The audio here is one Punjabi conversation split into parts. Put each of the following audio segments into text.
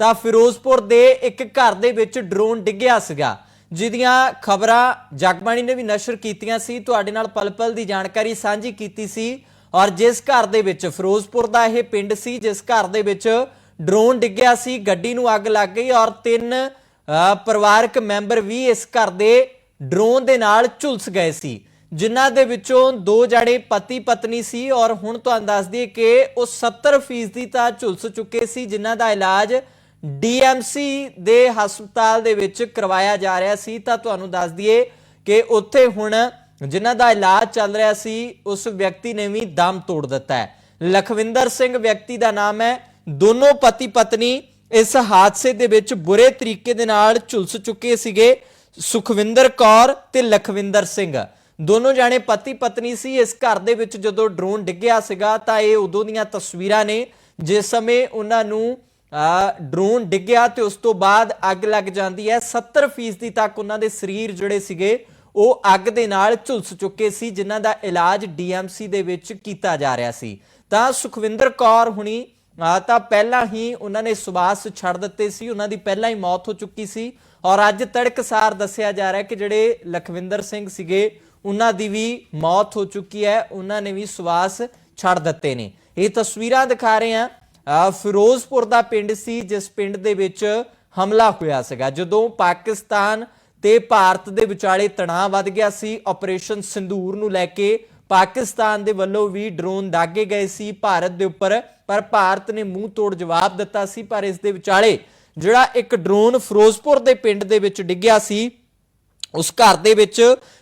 ਤਾਂ ਫਿਰੋਜ਼ਪੁਰ ਦੇ ਇੱਕ ਘਰ ਦੇ ਵਿੱਚ ਡਰੋਨ ਡਿੱਗਿਆ ਸੀਗਾ। ਜਿਹਦੀਆਂ ਖਬਰਾਂ ਜਗਬਾਣੀ ਨੇ ਵੀ ਨਸ਼ਰ ਕੀਤੀਆਂ ਸੀ। ਤੁਹਾਡੇ ਨਾਲ ਪਲ-ਪਲ ਦੀ ਜਾਣਕਾਰੀ ਸਾਂਝੀ ਕੀਤੀ ਸੀ। ਔਰ ਜਿਸ ਘਰ ਦੇ ਵਿੱਚ ਫਿਰੋਜ਼ਪੁਰ ਦਾ ਇਹ ਪਿੰਡ ਸੀ ਜਿਸ ਘਰ ਦੇ ਵਿੱਚ ਡਰੋਨ ਡਿੱਗਿਆ ਸੀ ਗੱਡੀ ਨੂੰ ਅੱਗ ਲੱਗ ਗਈ ਔਰ ਤਿੰਨ ਅ, ਪਰਿਵਾਰਕ ਮੈਂਬਰ ਵੀ ਇਸ ਘਰ ਦੇ ਡਰੋਨ ਦੇ ਨਾਲ ਝੁਲਸ ਗਏ ਸੀ। ਜਿਨ੍ਹਾਂ ਦੇ ਵਿੱਚੋਂ ਦੋ ਜਣੇ ਪਤੀ ਪਤਨੀ ਸੀ ਔਰ ਹੁਣ ਤੁਹਾਨੂੰ ਦੱਸ ਦਈਏ ਕਿ ਉਹ 70% ਤਾਂ ਝੁਲਸ ਚੁੱਕੇ ਸੀ, ਜਿਨ੍ਹਾਂ ਦਾ ਇਲਾਜ ਡੀਐਮਸੀ ਦੇ ਹਸਪਤਾਲ ਦੇ ਵਿੱਚ ਕਰਵਾਇਆ ਜਾ ਰਿਹਾ ਸੀ। ਤਾਂ ਤੁਹਾਨੂੰ ਦੱਸ ਦਈਏ ਕਿ ਉੱਥੇ ਹੁਣ ਜਿਨ੍ਹਾਂ ਦਾ ਇਲਾਜ ਚੱਲ ਰਿਹਾ ਸੀ, ਉਸ ਵਿਅਕਤੀ ਨੇ ਵੀ ਦਮ ਤੋੜ ਦਿੱਤਾ ਹੈ। ਲਖਵਿੰਦਰ ਸਿੰਘ ਵਿਅਕਤੀ ਦਾ ਨਾਮ ਹੈ। ਦੋਨੋਂ ਪਤੀ ਪਤਨੀ ਇਸ ਹਾਦਸੇ ਦੇ ਵਿੱਚ ਬੁਰੇ ਤਰੀਕੇ ਦੇ ਨਾਲ ਝੁਲਸ ਚੁੱਕੇ ਸੀਗੇ। ਸੁਖਵਿੰਦਰ ਕੌਰ ਤੇ ਲਖਵਿੰਦਰ ਸਿੰਘ। ਦੋਨੋਂ ਜਾਣੇ ਪਤੀ ਪਤਨੀ ਸੀ। ਇਸ ਘਰ ਦੇ ਵਿੱਚ ਜਦੋਂ ਡਰੋਨ ਡਿੱਗਿਆ ਸੀਗਾ ਤਾਂ ਇਹ ਉਦੋਂ ਦੀਆਂ ਤਸਵੀਰਾਂ ਨੇ। ਜਿਸ ਸਮੇਂ ਉਹਨਾਂ ਨੂੰ ਡਰੋਨ ਡਿੱਗਿਆ ਤੇ ਉਸ ਤੋਂ ਬਾਅਦ ਅੱਗ ਲੱਗ ਜਾਂਦੀ ਹੈ। 70% ਤੱਕ ਉਹਨਾਂ ਦੇ ਸਰੀਰ ਜਿਹੜੇ ਸੀਗੇ, ਉਹ ਅੱਗ ਦੇ ਨਾਲ ਝੁਲਸ ਚੁੱਕੇ ਸੀ, ਜਿਨ੍ਹਾਂ ਦਾ ਇਲਾਜ ਡੀਐਮਸੀ ਦੇ ਵਿੱਚ ਕੀਤਾ ਜਾ ਰਿਹਾ ਸੀ। ਤਾਂ ਸੁਖਵਿੰਦਰ ਕੌਰ ਹੁਣੀ ਆ ਤਾਂ ਪਹਿਲਾਂ ਹੀ ਉਹਨਾਂ ਨੇ ਸੁਬਾਸ ਛੱਡ ਦਿੱਤੇ ਸੀ। ਉਹਨਾਂ ਦੀ ਪਹਿਲਾਂ ਹੀ ਮੌਤ ਹੋ ਚੁੱਕੀ ਸੀ। ਔਰ ਅੱਜ ਤੜਕਸਾਰ ਦੱਸਿਆ ਜਾ ਰਿਹਾ ਕਿ ਜਿਹੜੇ ਲਖਵਿੰਦਰ ਸਿੰਘ ਸੀਗੇ ਉਹਨਾਂ ਦੀ ਵੀ ਮੌਤ ਹੋ ਚੁੱਕੀ ਹੈ, ਉਹਨਾਂ ਨੇ ਵੀ ਸਵਾਸ ਛੱਡ ਦਿੱਤੇ ਨੇ। ਇਹ ਤਸਵੀਰਾਂ ਦਿਖਾ ਰਹੇ ਆ ਫਿਰੋਜ਼ਪੁਰ ਦਾ ਪਿੰਡ ਸੀ, ਜਿਸ ਪਿੰਡ ਦੇ ਵਿੱਚ ਹਮਲਾ ਹੋਇਆ ਸੀਗਾ। ਜਦੋਂ ਪਾਕਿਸਤਾਨ ਤੇ ਭਾਰਤ ਦੇ ਵਿਚਾਲੇ ਤਣਾਅ ਵੱਧ ਗਿਆ ਸੀ, ਆਪਰੇਸ਼ਨ ਸਿੰਦੂਰ ਨੂੰ ਲੈ ਕੇ ਪਾਕਿਸਤਾਨ ਦੇ ਵੱਲੋਂ ਵੀ ਡਰੋਨ ਦਾਗੇ ਗਏ ਸੀ ਭਾਰਤ ਦੇ ਉੱਪਰ, ਪਰ ਭਾਰਤ ਨੇ ਮੂੰਹ ਤੋੜ ਜਵਾਬ ਦਿੱਤਾ ਸੀ। ਪਰ ਇਸ ਦੇ ਵਿਚਾਲੇ ਜਿਹੜਾ ਇੱਕ ਡਰੋਨ ਫਿਰੋਜ਼ਪੁਰ ਦੇ ਪਿੰਡ ਦੇ ਵਿੱਚ ਡਿੱਗਿਆ ਸੀ ਉਸ ਘਰ ਦੇ ਵਿੱਚ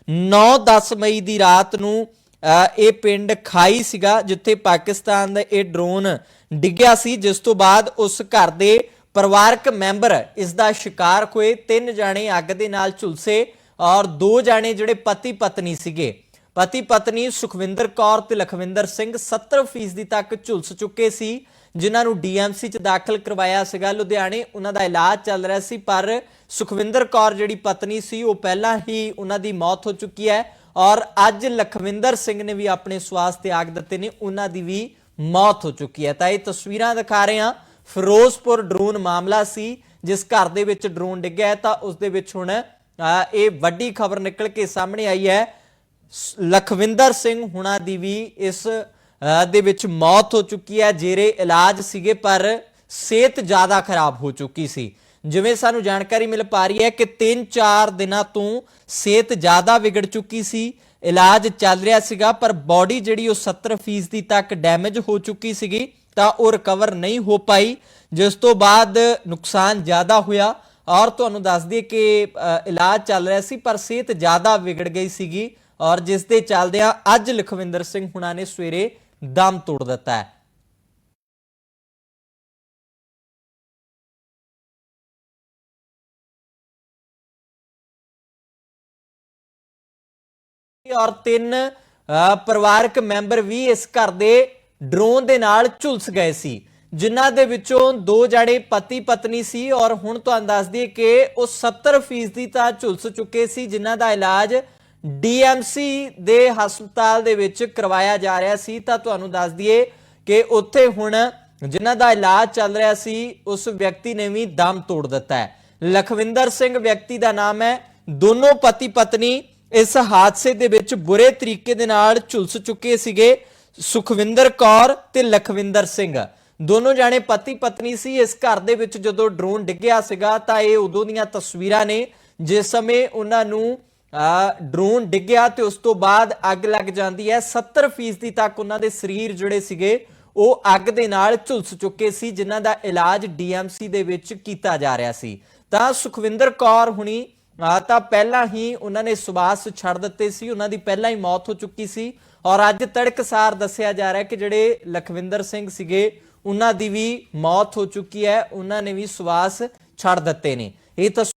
9-10 ਮਈ ਦੀ ਰਾਤ ਨੂੰ ਅ, ਇਹ ਪਿੰਡ ਖਾਈ ਸੀਗਾ ਜਿੱਥੇ ਪਾਕਿਸਤਾਨ ਦਾ ਇਹ ਡਰੋਨ ਡਿੱਗਿਆ ਸੀ। ਜਿਸ ਤੋਂ ਬਾਅਦ ਉਸ ਘਰ ਦੇ ਪਰਿਵਾਰਕ ਮੈਂਬਰ ਇਸ ਦਾ ਸ਼ਿਕਾਰ ਹੋਏ। ਤਿੰਨ ਜਾਣੇ ਅੱਗ ਦੇ ਨਾਲ ਝੁਲਸੇ ਔਰ ਦੋ ਜਾਣੇ ਜਿਹੜੇ ਪਤੀ ਪਤਨੀ ਸੀਗੇ। ਪਤੀ ਪਤਨੀ ਸੁਖਵਿੰਦਰ ਕੌਰ ਤੇ ਲਖਵਿੰਦਰ ਸਿੰਘ 70% ਤੱਕ ਝੁਲਸ ਚੁੱਕੇ ਸੀ, ਜਿਨ੍ਹਾਂ ਨੂੰ ਡੀਐਮਸੀ ਚ ਦਾਖਲ ਕਰਵਾਇਆ ਸੀਗਾ। ਲੁਧਿਆਣੇ ਉਹਨਾਂ ਦਾ ਇਲਾਜ ਚੱਲ ਰਿਹਾ ਸੀ, ਪਰ ਸੁਖਵਿੰਦਰ ਕੌਰ ਜਿਹੜੀ ਪਤਨੀ ਸੀ, ਉਹ ਪਹਿਲਾਂ ਹੀ ਉਹਨਾਂ ਦੀ ਮੌਤ ਹੋ ਚੁੱਕੀ ਹੈ ਔਰ ਅੱਜ ਲਖਵਿੰਦਰ ਸਿੰਘ ਨੇ ਵੀ ਆਪਣੇ ਸਵਾਸ ਤਿਆਗ ਦਿੱਤੇ ਨੇ, ਉਹਨਾਂ ਦੀ ਵੀ ਮੌਤ ਹੋ ਚੁੱਕੀ ਹੈ। ਤਾਂ ਇਹ ਤਸਵੀਰਾਂ ਦਿਖਾ ਰਹੇ ਹਾਂ। ਫਿਰੋਜ਼ਪੁਰ ਡਰੋਨ ਮਾਮਲਾ ਸੀ, ਜਿਸ ਘਰ ਦੇ ਵਿੱਚ ਡਰੋਨ ਡਿੱਗਿਆ ਤਾਂ ਉਸ ਦੇ ਵਿੱਚ ਹੁਣ ਇਹ ਵੱਡੀ ਖਬਰ ਨਿਕਲ ਕੇ ਸਾਹਮਣੇ ਆਈ ਹੈ। ਲਖਵਿੰਦਰ ਸਿੰਘ ਹੁਣਾਂ ਦੀ ਵੀ ਇਸ ਦੇ ਵਿੱਚ ਮੌਤ ਹੋ ਚੁੱਕੀ ਹੈ। ਜੇਰੇ ਇਲਾਜ ਸੀਗੇ, ਪਰ ਸਿਹਤ ਜ਼ਿਆਦਾ ਖਰਾਬ ਹੋ ਚੁੱਕੀ ਸੀ। ਜਿਵੇਂ ਸਾਨੂੰ ਜਾਣਕਾਰੀ ਮਿਲ ਪਾ ਰਹੀ ਹੈ ਕਿ 3-4 ਦਿਨਾਂ ਤੋਂ ਸਿਹਤ ਜ਼ਿਆਦਾ ਵਿਗੜ ਚੁੱਕੀ ਸੀ, ਇਲਾਜ ਚੱਲ ਰਿਹਾ ਸੀਗਾ, ਪਰ ਬਾਡੀ ਜਿਹੜੀ ਉਹ 70% ਤੱਕ ਡੈਮੇਜ ਹੋ ਚੁੱਕੀ ਸੀਗੀ, ਤਾਂ ਉਹ ਰਿਕਵਰ ਨਹੀਂ ਹੋ ਪਾਈ, ਜਿਸ ਤੋਂ ਬਾਅਦ ਨੁਕਸਾਨ ਜ਼ਿਆਦਾ ਹੋਇਆ। ਔਰ ਤੁਹਾਨੂੰ ਦੱਸ ਦਈਏ ਕਿ ਇਲਾਜ ਚੱਲ ਰਿਹਾ ਸੀ, ਪਰ ਸਿਹਤ ਜ਼ਿਆਦਾ ਵਿਗੜ ਗਈ ਸੀਗੀ। ਔਰ ਜਿਸ ਦੇ ਚੱਲਦਿਆਂ ਅੱਜ ਲਖਵਿੰਦਰ ਸਿੰਘ ਹੁਣਾਂ ਨੇ ਸਵੇਰੇ ਦਮ ਤੋੜ ਦਿੱਤਾ ਹੈ। ਔਰ ਤਿੰਨ ਅ, ਪਰਿਵਾਰਕ ਮੈਂਬਰ ਵੀ ਇਸ ਘਰ ਦੇ ਡਰੋਨ ਦੇ ਨਾਲ ਝੁਲਸ ਗਏ ਸੀ ਜਿਨ੍ਹਾਂ ਦੇ ਵਿੱਚੋਂ ਦੋ ਜਣੇ ਪਤੀ ਪਤਨੀ ਸੀ ਔਰ ਹੁਣ ਤੁਹਾਨੂੰ ਦੱਸ ਦਈਏ ਕਿ ਉਹ 70% ਤਾਂ ਝੁਲਸ ਚੁੱਕੇ ਸੀ ਜਿਨ੍ਹਾਂ ਦਾ ਇਲਾਜ ਡੀਐਮਸੀ ਦੇ ਹਸਪਤਾਲ ਦੇ ਵਿੱਚ ਕਰਵਾਇਆ ਜਾ ਰਿਹਾ ਸੀ। ਤਾਂ ਤੁਹਾਨੂੰ ਦੱਸ ਦਈਏ ਕਿ ਉੱਥੇ ਹੁਣ ਜਿਨ੍ਹਾਂ ਦਾ ਇਲਾਜ ਚੱਲ ਰਿਹਾ ਸੀ, ਉਸ ਵਿਅਕਤੀ ਨੇ ਵੀ ਦਮ ਤੋੜ ਦਿੱਤਾ ਹੈ। ਲਖਵਿੰਦਰ ਸਿੰਘ ਵਿਅਕਤੀ ਦਾ ਨਾਮ ਹੈ। ਦੋਨੋਂ ਪਤੀ ਪਤਨੀ ਇਸ ਹਾਦਸੇ ਦੇ ਵਿੱਚ ਬੁਰੇ ਤਰੀਕੇ ਦੇ ਨਾਲ ਝੁਲਸ ਚੁੱਕੇ ਸੀਗੇ। ਸੁਖਵਿੰਦਰ ਕੌਰ ਤੇ ਲਖਵਿੰਦਰ ਸਿੰਘ। ਦੋਨੋਂ ਜਾਣੇ ਪਤੀ ਪਤਨੀ ਸੀ। ਇਸ ਘਰ ਦੇ ਵਿੱਚ ਜਦੋਂ ਡਰੋਨ ਡਿੱਗਿਆ ਸੀਗਾ ਤਾਂ ਇਹ ਉਦੋਂ ਦੀਆਂ ਤਸਵੀਰਾਂ ਨੇ। ਜਿਸ ਸਮੇਂ ਉਹਨਾਂ ਨੂੰ ਡਰੋਨ ਡਿੱਗਿਆ ਤੇ ਉਸ ਤੋਂ ਬਾਅਦ ਅੱਗ ਲੱਗ ਜਾਂਦੀ ਹੈ। 70% ਤੱਕ ਉਹਨਾਂ ਦੇ ਸਰੀਰ ਜਿਹੜੇ ਸੀਗੇ, ਉਹ ਅੱਗ ਦੇ ਨਾਲ ਝੁਲਸ ਚੁੱਕੇ ਸੀ, ਜਿਨ੍ਹਾਂ ਦਾ ਇਲਾਜ ਡੀਐਮਸੀ ਦੇ ਵਿੱਚ ਕੀਤਾ ਜਾ ਰਿਹਾ ਸੀ। ਤਾਂ ਸੁਖਵਿੰਦਰ ਕੌਰ ਹੁਣੀ ਤਾਂ ਪਹਿਲਾਂ ਹੀ ਉਹਨਾਂ ਨੇ ਸਵਾਸ ਛੱਡ ਦਿੱਤੇ ਸੀ। ਉਹਨਾਂ ਦੀ ਪਹਿਲਾਂ ਹੀ ਮੌਤ ਹੋ ਚੁੱਕੀ ਸੀ। ਔਰ ਅੱਜ ਤੜਕਸਾਰ ਦੱਸਿਆ ਜਾ ਰਿਹਾ ਕਿ ਜਿਹੜੇ ਲਖਵਿੰਦਰ ਸਿੰਘ ਸੀਗੇ, ਉਹਨਾਂ ਦੀ ਵੀ ਮੌਤ ਹੋ ਚੁੱਕੀ ਹੈ। ਉਹਨਾਂ ਨੇ ਵੀ ਸਵਾਸ ਛੱਡ ਦਿੱਤੇ ਨੇ। ਇਹ ਤਸ